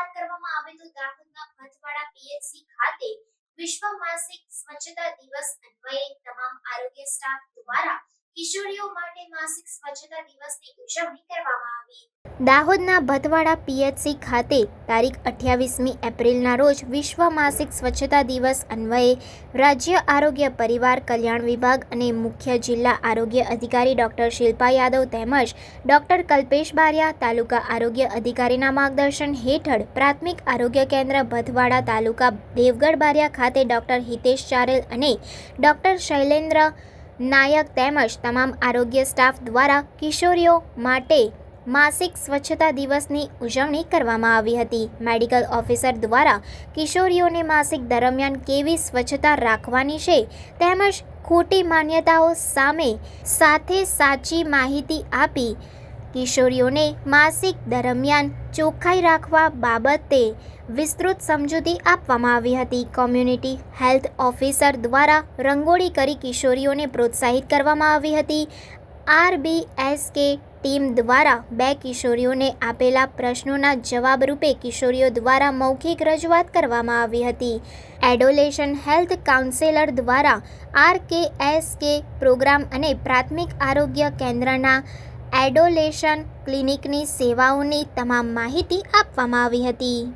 વાત કરવામાં આવે તો દાહોદના ભટવાડા પીએચસી ખાતે વિશ્વ માસિક સ્વચ્છતા દિવસ અન્વયે તમામ આરોગ્ય સ્ટાફ દ્વારા કિશોરીઓ માટે માસિક સ્વચ્છતા દિવસની ઉજવણી કરવામાં આવી. દાહોદના ભતવાડા પીએચસી ખાતે તારીખ અઠ્યાવીસમી એપ્રિલના રોજ વિશ્વ માસિક સ્વચ્છતા દિવસ અન્વયે રાજ્ય આરોગ્ય પરિવાર કલ્યાણ વિભાગ અને મુખ્ય જિલ્લા આરોગ્ય અધિકારી ડોક્ટર શિલ્પા યાદવ તેમજ ડોક્ટર કલ્પેશ બારિયા તાલુકા આરોગ્ય અધિકારીના માર્ગદર્શન હેઠળ પ્રાથમિક આરોગ્ય કેન્દ્ર ભતવાડા તાલુકા દેવગઢ બારિયા ખાતે ડોક્ટર હિતેશ ચારેલ અને ડોક્ટર શૈલેન્દ્ર નાયક તેમજ તમામ આરોગ્ય સ્ટાફ દ્વારા કિશોરીઓ માટે માસિક સ્વચ્છતા દિવસની ઉજવણી કરવામાં આવી હતી. મેડિકલ ઓફિસર દ્વારા કિશોરીઓને માસિક દરમિયાન કેવી સ્વચ્છતા રાખવાની છે તેમજ ખોટી માન્યતાઓ સામે સાથે સાચી માહિતી આપી કિશોરીઓને માસિક દરમિયાન ચોખ્ખાઈ રાખવા બાબતે વિસ્તૃત સમજૂતી આપવામાં આવી હતી. કોમ્યુનિટી હેલ્થ ઓફિસર દ્વારા રંગોળી કરી કિશોરીઓને પ્રોત્સાહિત કરવામાં આવી હતી. આરબીએસકે ટીમ દ્વારા બે કિશોરીઓને આપેલા પ્રશ્નોના જવાબ રૂપે કિશોરીઓ દ્વારા મૌખિક રજૂઆત કરવામાં આવી હતી. એડોલેશન હેલ્થ કાઉન્સેલર દ્વારા આરકેએસકે પ્રોગ્રામ અને પ્રાથમિક આરોગ્ય કેન્દ્રના એડોલેશન ક્લિનિકની સેવાઓની તમામ માહિતી આપવામાં આવી હતી.